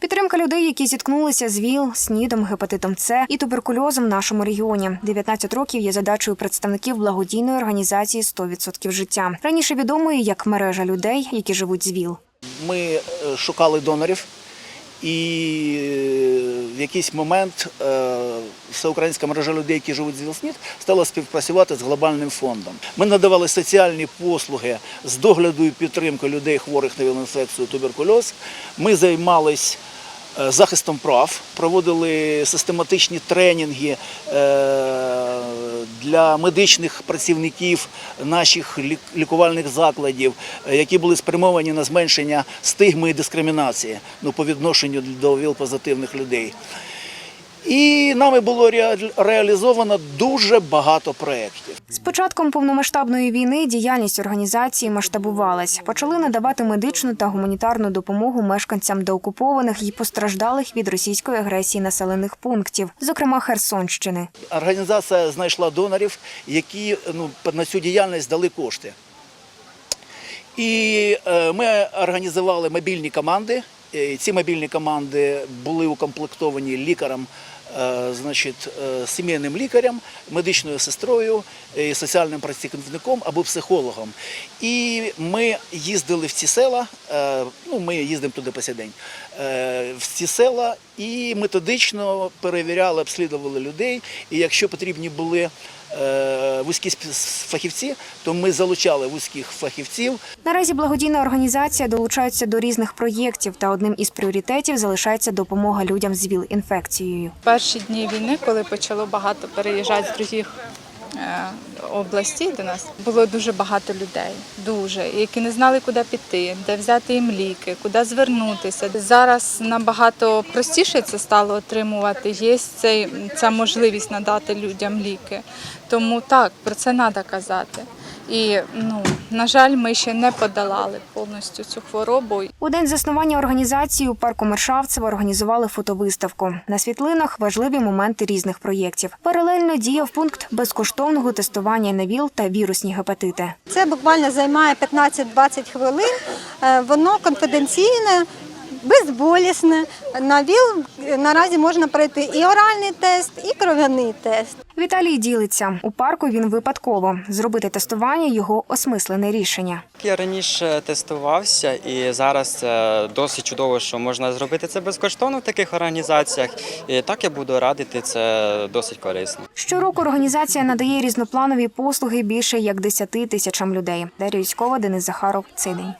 Підтримка людей, які зіткнулися з ВІЛ, СНІДом, гепатитом С і туберкульозом в нашому регіоні. 19 років є задачею представників благодійної організації «100% життя. Раніше відомої як мережа людей, які живуть з ВІЛ. Ми е, шукали донорів, і е, в якийсь момент е, всеукраїнська мережа людей, які живуть з ВІЛ-СНІД, стала співпрацювати з глобальним фондом. Ми надавали соціальні послуги з догляду і підтримки людей, хворих на ВІЛ-інфекцію, туберкульоз. Ми займались е, захистом прав, проводили систематичні тренінги е, для медичних працівників наших лікувальних закладів, е, які були спрямовані на зменшення стигми і дискримінації ну, по відношенню до ВІЛ-позитивних людей. І нами було реалізовано дуже багато проєктів. З початком повномасштабної війни діяльність організації масштабувалась. Почали надавати медичну та гуманітарну допомогу мешканцям деокупованих і постраждалих від російської агресії населених пунктів, зокрема Херсонщини. Організація знайшла донорів, які ну, на цю діяльність дали кошти. І е, ми організували мобільні команди. Е, Ці мобільні команди були укомплектовані лікарем, значить, е, сімейним лікарем, медичною сестрою, е, соціальним працівником або психологом. І ми їздили в ці села, е, ну ми їздимо туди по сей день, е, в ці села і методично перевіряли, обслідували людей. І якщо потрібні були е, вузькі фахівці, то ми залучали вузьких фахівців. Наразі благодійна організація долучається до різних проєктів, та одним із пріоритетів залишається допомога людям з ВІЛ-інфекцією. Перші дні війни, коли почало багато переїжджати з других областей до нас, було дуже багато людей, дуже, які не знали, куди піти, де взяти їм ліки, куди звернутися. Зараз набагато простіше це стало отримувати. Є цей, ця можливість надати людям ліки. Тому так, про це треба казати. І ну, на жаль, ми ще не подолали повністю цю хворобу. У день заснування організації у парку Мершавцева організували фотовиставку. На світлинах важливі моменти різних проєктів. Паралельно діяв пункт безкоштовного тестування на ВІЛ та вірусні гепатити. Це буквально займає 15-20 хвилин. Е, Воно конфіденційне, безболісне. На ВІЛ наразі можна пройти і оральний тест, і кров'яний тест. Віталій ділиться у парку. Він випадково зробити тестування його осмислене рішення. Я раніше тестувався, і зараз досить чудово, що можна зробити це безкоштовно в таких організаціях. І так я буду радити, це досить корисно. Щороку організація надає різнопланові послуги більше як 10 тисячам людей. Дар'я Юськова, Денис Захаров. Цей день.